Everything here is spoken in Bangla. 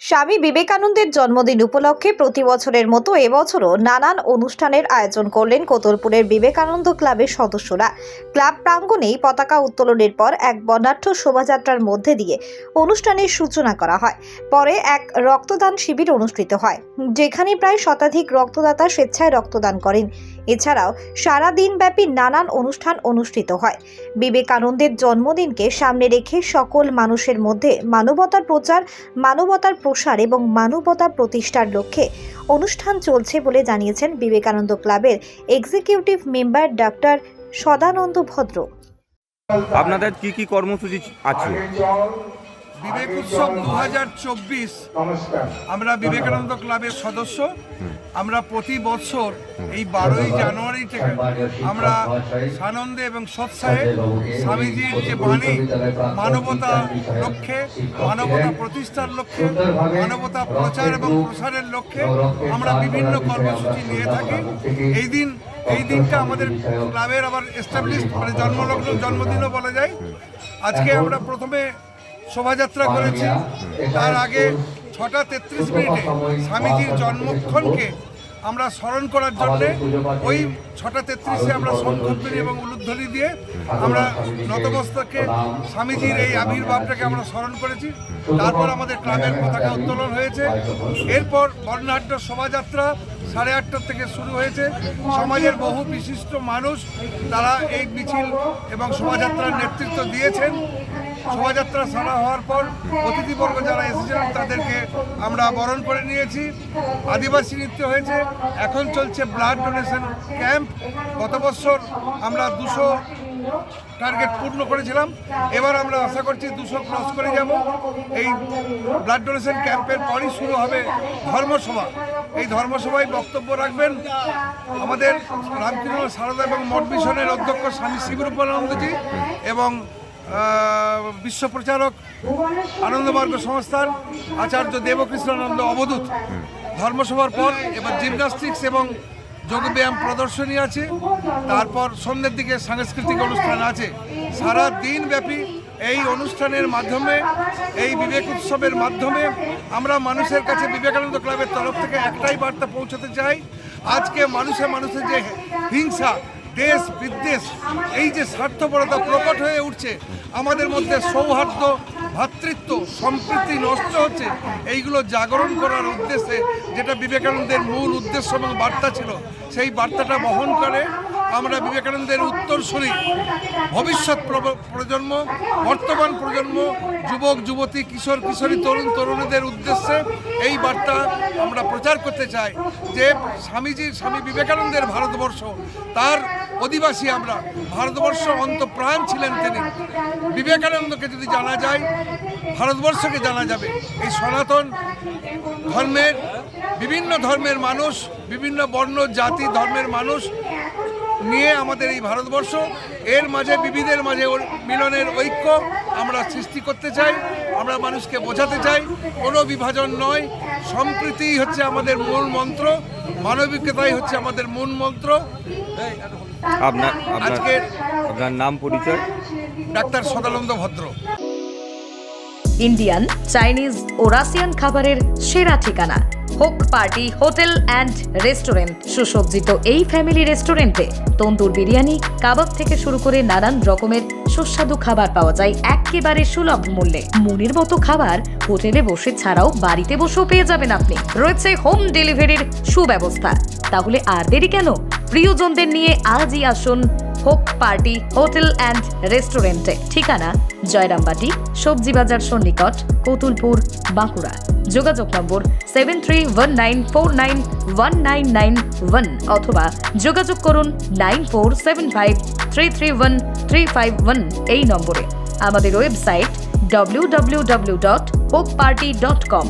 স্বামী বিবেকানন্দের জন্মদিন উপলক্ষে প্রতি বছরের মতো এবছরও নানান অনুষ্ঠানের আয়োজন করলেন কোতলপুরের বিবেকানন্দ ক্লাবের সদস্যরা। ক্লাব প্রাঙ্গণেই পতাকা উত্তোলনের পর এক বর্ণাঢ্য শোভাযাত্রার মধ্যে দিয়ে অনুষ্ঠানের সূচনা করা হয়। পরে এক রক্তদান শিবির অনুষ্ঠিত হয়, যেখানে প্রায় শতাধিক রক্তদাতা স্বেচ্ছায় রক্তদান করেন। এছাড়াও সারা দিনব্যাপী নানান অনুষ্ঠান অনুষ্ঠিত হয়। বিবেকানন্দের জন্মদিনকে সামনে রেখে সকল মানুষের মধ্যে মানবতার প্রচার, মানবতার প্রসার এবং মানবতা প্রতিষ্ঠার লক্ষ্যে অনুষ্ঠান চলছে বলে জানিয়েছেন বিবেকানন্দ ক্লাবের এক্সিকিউটিভ মেম্বার ডক্টর সদানন্দ ভদ্র। আপনাদের কি কি কর্মসূচি আছে? বিবেক উৎসব দু হাজার চব্বিশ আমরা বিবেকানন্দ ক্লাবের সদস্য। আমরা প্রতি বছর এই বারোই জানুয়ারি থেকে আমরা সানন্দে এবং সৎসাহে স্বামীজির যে বাণী মানবতা লক্ষ্যে মানবতা প্রতিষ্ঠার লক্ষ্যে মানবতা প্রচার এবং প্রসারের লক্ষ্যে আমরা বিভিন্ন কর্মসূচি নিয়ে থাকি। এই দিন এই দিনটা আমাদের ক্লাবের আবার এস্টাবলিশ মানে জন্মলগ্ন জন্মদিনও বলা যায়। আজকে আমরা প্রথমে শোভাযাত্রা করেছি। তার আগে ছটা তেত্রিশ মিনিটে স্বামীজির জন্মক্ষণকে আমরা স্মরণ করার জন্যে ওই ছটা তেত্রিশে আমরা শঙ্খধ্বনি এবং উলুধ্বনি দিয়ে আমরা নতমস্তকে স্বামীজির এই আবির্ভাবটাকে আমরা স্মরণ করেছি। তারপর আমাদের ক্লাবের পতাকা উত্তোলন হয়েছে। এরপর বর্ণাঢ্য শোভাযাত্রা সাড়ে আটটার থেকে শুরু হয়েছে। সমাজের বহু বিশিষ্ট মানুষ তারা এই মিছিল এবং শোভাযাত্রার নেতৃত্ব দিয়েছেন। শোভাযাত্রা সারা হওয়ার পর অতিথিবর্গ যারা এসেছিলেন তাদেরকে আমরা বরণ করে নিয়েছি। আদিবাসী নৃত্য হয়েছে। এখন চলছে ব্লাড ডোনেশন ক্যাম্প গত বছর আমরা দুশো টার্গেট পূর্ণ করেছিলাম। এবার আমরা আশা করছি দুশো ক্রস করে যাব। এই ব্লাড ডোনেশন ক্যাম্পের পরই শুরু হবে ধর্মসভা। এই ধর্মসভায় বক্তব্য রাখবেন আমাদের রামকৃষ্ণ সারদা এবং মঠ মিশনের অধ্যক্ষ স্বামী শিবরূপানন্দজি এবং আহ, বিশ্ব প্রচারক আনন্দমার্গ সংস্থার আচার্য দেবকৃষ্ণানন্দ অবধূত ধর্মসভার পর এবার জিমনাস্টিক্স এবং যোগব্যায়াম প্রদর্শনী আছে। তারপর সন্ধ্যের দিকে সাংস্কৃতিক অনুষ্ঠান আছে। সারা দিন ব্যাপী এই অনুষ্ঠানের মাধ্যমে এই বিবেক উৎসবের মাধ্যমে আমরা মানুষের কাছে বিবেকানন্দ ক্লাবের তরফ থেকে একটাই বার্তা পৌঁছাতে চাই। আজকে মানুষে মানুষের যে হিংসা দেশ বিদ্বেষ, এই যে স্বার্থপরতা প্রকট হয়ে উঠছে, আমাদের মধ্যে সৌহার্দ্য ভ্রাতৃত্ব সম্প্রীতি নষ্ট হচ্ছে, এইগুলো জাগরণ করার উদ্দেশ্যে যেটা বিবেকানন্দের মূল উদ্দেশ্য এবং বার্তা ছিল, সেই বার্তাটা বহন করে আমরা বিবেকানন্দের উত্তর উত্তরসূরি ভবিষ্যৎ প্রজন্ম, বর্তমান প্রজন্ম, যুবক, যুবতী, কিশোর, কিশোরী, তরুণ, তরুণীদের উদ্দেশ্যে এই বার্তা আমরা প্রচার করতে চাই যে স্বামীজি, স্বামী বিবেকানন্দের ভারতবর্ষ, তার অধিবাসী আমরা, ভারতবর্ষ অন্তপ্রাণ ছিলেন তিনি। বিবেকানন্দকে যদি জানা যায়, ভারতবর্ষকে জানা যাবে। এই সনাতন ধর্মের, বিভিন্ন ধর্মের মানুষ, বিভিন্ন বর্ণ, জাতি, ধর্মের মানুষ নিয়ে আমাদের এই ভারতবর্ষ এর মাঝে বিবিধের মাঝে মিলনের ঐক্য আমরা সৃষ্টি করতে চাই আমরা মানুষকে বোঝাতে চাই। কোনো বিভাজন নয় সম্প্রীতি হচ্ছে আমাদের মূল মন্ত্র মানবিকতাই হচ্ছে আমাদের মূল মন্ত্র। আপনার আপনার আজকের- আপনার নাম পরিচয়? ডাক্তার সদানন্দ ভদ্র। ইন্ডিয়ান চাইনিজ ও রাশিয়ান খাবারের সেরা ঠিকানা। হোক পার্টি, হোটেল অ্যান্ড রেস্টুরেন্ট। সুসজ্জিত এই ফ্যামিলি রেস্টুরেন্টে তন্দুর বিরিয়ানি, কাবাব থেকে শুরু করে নানান রকমের সুস্বাদু খাবার পাওয়া যায় একেবারে সুলভ মূল্যে। মনের মতো খাবার হোটেলে বসে ছাড়াও বাড়িতে বসেও পেয়ে যাবেন আপনি। রয়েছে হোম ডেলিভারির সুব্যবস্থা। তাহলে আর দেরি কেন? প্রিয়জনদের নিয়ে আজই আসুন হোক পার্টি, হোটেল অ্যান্ড রেস্টুরেন্টে। ঠিকানা, জয়রামবাটি সবজি বাজার সন্নিকট, কতুলপুর, বাঁকুড়া। যোগাযোগ নম্বর seven three one nine four nine one nine nine one অথবা যোগাযোগ করুন nine four seven five three three one three five one এই নম্বরে। আমাদের website W W W dot hope party dot com